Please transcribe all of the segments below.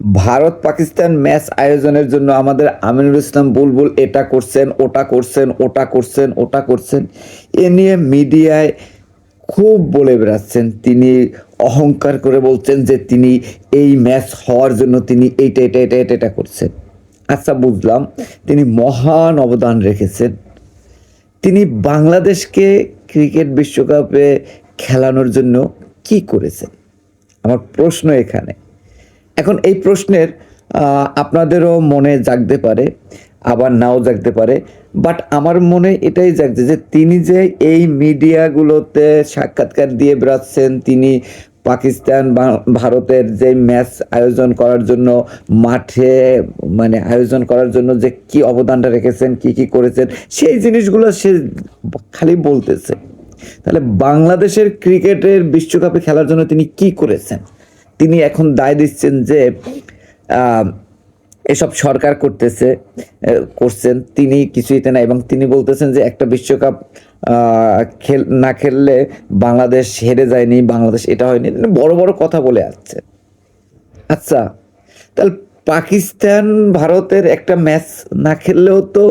Bharat Pakistan match আয়োজনের জন্য আমাদের আমিনুল ইসলাম বুলবুল এটা করছেন, ওটা করছেন ওটা করছেন ওটা করছেন। এ নিয়ে মিডিয়ায় খুব বলে বেড়াচ্ছেন। তিনি অহংকার করে বলছেন যে তিনি এই ম্যাচ হওয়ার জন্য তিনি এইটা এটা এটা এটা এটা করছেন। আচ্ছা বুঝলাম। তিনি মহান অবদান রেখেছেন। তিনি বাংলাদেশকে ক্রিকেট বিশ্বকাপে খেলানোর জন্য কি করেছেন? আমার প্রশ্ন এখানে। এখন এই প্রশ্নের আপনাদেরও মনে জাগতে পারে, আবার নাও জাগতে পারে বাট আমার মনে এটাই জাগছে যে তিনি যে এই মিডিয়াগুলোতে সাক্ষাৎকার দিয়ে বেড়াচ্ছেন, তিনি পাকিস্তান ভারতের যে ম্যাচ আয়োজন করার জন্য মাঠে মানে আয়োজন করার জন্য যে কি অবদানটা রেখেছেন, কি কি করেছেন, সেই জিনিসগুলো সে খালি বলতেছে। তাহলে বাংলাদেশের ক্রিকেটের বিশ্বকাপে খেলার জন্য তিনি কি করেছেন? তিনি এখন দায় দিচ্ছেন যে এসব সরকার করতেছে করছেন। তিনি কিছুই না এবং তিনি বলতেছেন যে, একটা বিশ্বকাপ খেল, না খেললে বাংলাদেশ হেরে যায়নি, বাংলাদেশ এটা হয়নি। বড় বড় কথা বলে আসছে। আচ্ছা তাহলে পাকিস্তান ভারতের একটা ম্যাচ না খেললেও তো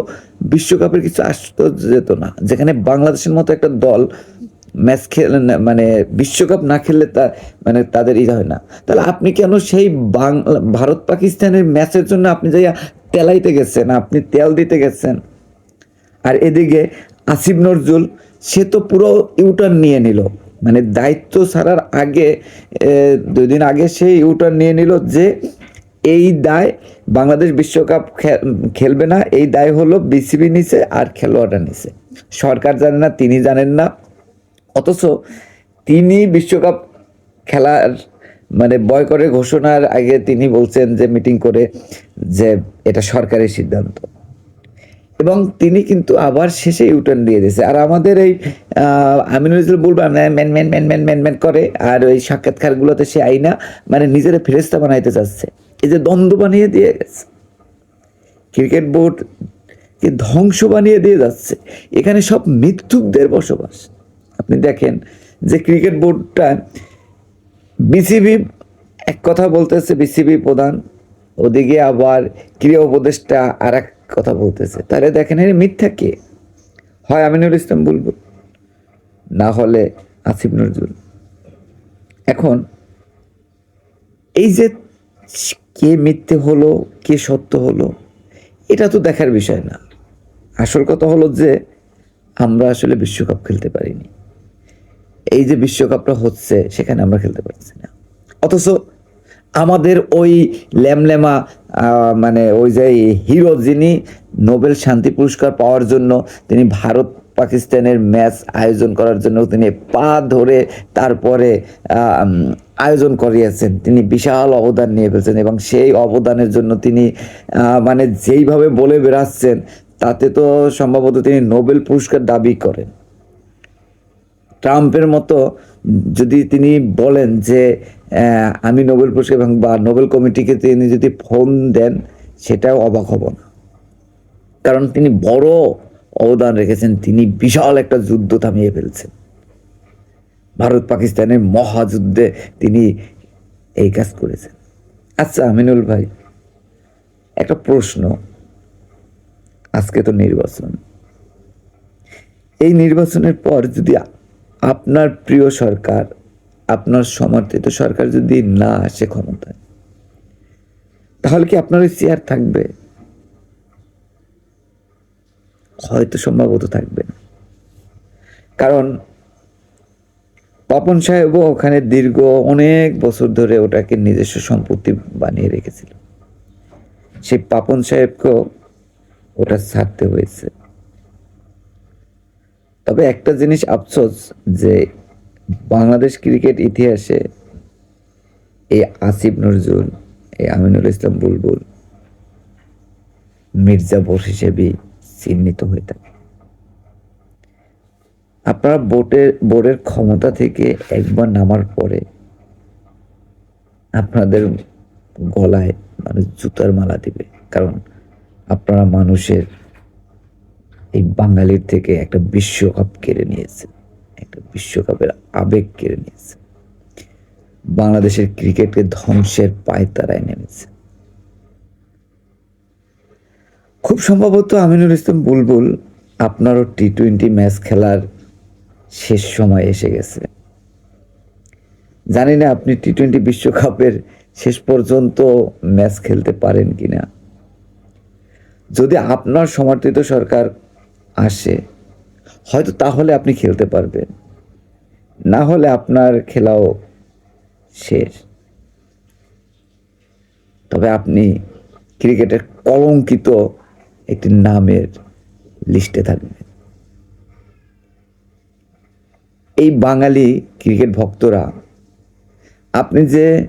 বিশ্বকাপের কিছু আসতো যেত না। যেখানে বাংলাদেশের মতো একটা দল ম্যাচ খেলে না মানে বিশ্বকাপ না খেললে তা মানে তাদের ই হয় না। তাহলে আপনি কেন সেই বাংলা, ভারত পাকিস্তানের ম্যাচের জন্য আপনি যাইয়া তেলাইতে গেছেন, আপনি তেল দিতে গেছেন? আর এদিকে আসিফ নজরুল, সে তো পুরো ইউটার্ন নিয়ে নিল। মানে দায়িত্ব ছাড়ার আগে দুই দিন আগে সে ইউটার্ন নিয়ে নিল যে এই দায় বাংলাদেশ বিশ্বকাপ খেলবে না, এই দায় হলো বিসিবি নিছে আর খেলোয়াড়রা নিছে। সরকার জানে না, তিনি জানেন না। অথচ তিনি বিশ্বকাপ খেলার মানে বয় করে ঘোষণার আগে তিনি বলছেন যে মিটিং করে যে এটা সরকারি সিদ্ধান্ত। এবং তিনি কিন্তু আবার শেষে ইউটার্ন দিয়ে দিয়েছে। আর আমাদের এই আমিনুল ইসলাম বলব man man man man man man করে। আর ওই সাক্ষাৎকারগুলোতে সে আইনা মানে নিজের ফেরেস্তা বানাইতে চাচ্ছে। এই যে দ্বন্দ্ব বানিয়ে দিয়ে গেছে। ক্রিকেট বোর্ড কে ধ্বংস বানিয়ে দিয়ে যাচ্ছে। এখানে সব মিথ্যুকদের বসবাস। আপনি দেখেন যে ক্রিকেট বোর্ডটা বিসিবি এক কথা বলতেছে বিসিবি প্রধান, ওদিকে আবার ক্রীড়া উপদেষ্টা আর এক কথা বলতেছে। তাহলে দেখেন, এর মিথ্যা কে? হয় আমিনুল ইসলাম বুলবুল না হলে আসিফ নজরুল। এখন, এই যে কে মিথ্যে হলো, কে সত্য হলো, এটা তো দেখার বিষয় না। আসল কথা হলো যে আমরা আসলে বিশ্বকাপ খেলতে পারিনি। এই যে বিশ্বকাপটা হচ্ছে সেখানে আমরা খেলতে পারছি না। অথচ আমাদের ওই ল্যামল্যামা আহ, মানে ওই যে হিরো যিনি নোবেল শান্তি পুরস্কার পাওয়ার জন্য তিনি ভারত পাকিস্তানের ম্যাচ আয়োজন করার জন্য তিনি পা ধরে তারপরে আয়োজন করিয়েছেন। তিনি বিশাল অবদান নিয়ে ফেলছেন এবং সেই অবদানের জন্য তিনি মানে যেইভাবে বলে বেড়াচ্ছেন তাতে তো সম্ভবত তিনি নোবেল পুরস্কার দাবি করেন। ট্রাম্পের মতো যদি তিনি বলেন যে আমি নোবেল পুরস্কার এবং বা নোবেল কমিটিকে তিনি যদি ফোন দেন, সেটাও অবাক হব না। কারণ তিনি বড় অবদান রেখেছেন, তিনি বিশাল একটা যুদ্ধ থামিয়ে ফেলছেন। ভারত পাকিস্তানের মহাযুদ্ধে তিনি এই কাজ করেছেন। আচ্ছা আমিনুল ভাই, একটা প্রশ্ন। আজকে তো নির্বাচন। এই নির্বাচনের পর যদি আপনার প্রিয় সরকার, আপনার সমর্থিত সরকার যদি না আসে ক্ষমতায়, তাহলে কি আপনার ওই চেয়ার থাকবে? হয়তো সম্ভবত থাকবে না। কারণ পাপন সাহেবও ওখানে দীর্ঘ অনেক বছর ধরে ওটাকে নিজস্ব সম্পত্তি বানিয়ে রেখেছিল। সেই পাপন সাহেবকেও ওটা ছাড়তে হয়েছে। তবে একটা জিনিস আফসোস যে বাংলাদেশ ক্রিকেট ইতিহাসে এই আসিফ নজরুল, এই আমিনুল ইসলাম বুলবুল মির্জাপুর হিসেবে চিহ্নিত হয়ে থাকে। আপনারা বোর্ডের বোর্ডের ক্ষমতা থেকে একবার নামার পরে আপনাদের গলায় মানে জুতার মালা দিবে, কারণ আপনারা মানুষের এই বাঙালির থেকে একটা বিশ্বকাপ কেড়ে নিয়েছে। একটা বিশ্বকাপের আবেগ কেড়ে নিয়েছে। বাংলাদেশের ক্রিকেটকে ধ্বংসের পায়তারায় নেমেছে। খুব সম্ভবত আমিনুল ইসলাম বুলবুল আপনারও টি টোয়েন্টি ম্যাচ খেলার শেষ সময় এসে গেছে। জানি না আপনি টি টোয়েন্টি বিশ্বকাপের শেষ পর্যন্ত ম্যাচ খেলতে পারেন কিনা। যদি আপনার সমর্থিত সরকার আসে। হয়তো তাহলে আপনি খেলতে পারবেন। না হলে আপনার খেলাও শেষ। তবে আপনি ক্রিকেটের কলঙ্কিত একটি নামের লিস্টে থাকবেন। এই বাঙালি ক্রিকেট ভক্তরা, আপনি যে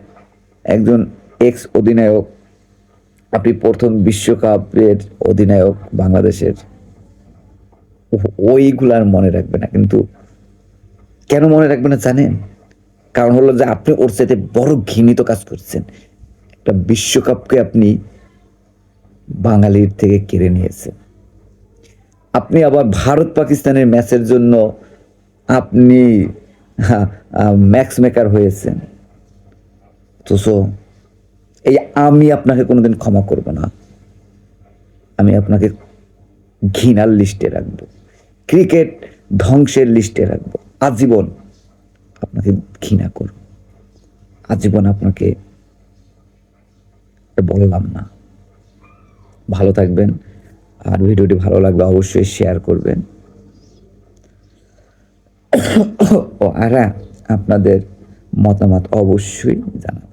একজন এক্স অধিনায়ক আপনি প্রথম বিশ্বকাপের অধিনায়ক বাংলাদেশের ও- ওইগুলার মনে রাখবে না। কিন্তু কেন মনে রাখবে না জানেন? কারণ হলো যে আপনি ওর সাথে বড় ঘৃণিত কাজ করছেন। একটা বিশ্বকাপকে আপনি বাঙালির থেকে কেড়ে নিয়েছেন। আপনি আবার ভারত পাকিস্তানের ম্যাচের জন্য আপনি ম্যাক্স মেকার হয়েছেন। তো সো, এই আমি আপনাকে কোনোদিন ক্ষমা করব না। আমি আপনাকে ঘৃণার লিস্টে রাখব। ক্রিকেট ধ্বংসের লিস্টে রাখব। আজীবন আপনাকে ঘৃণা করব। আজীবন আপনাকে বললাম না। ভালো থাকবেন। আর ভিডিওটি ভালো লাগলে অবশ্যই শেয়ার করবেন। ও আর হ্যাঁ, আপনাদের মতামত অবশ্যই জানাবেন।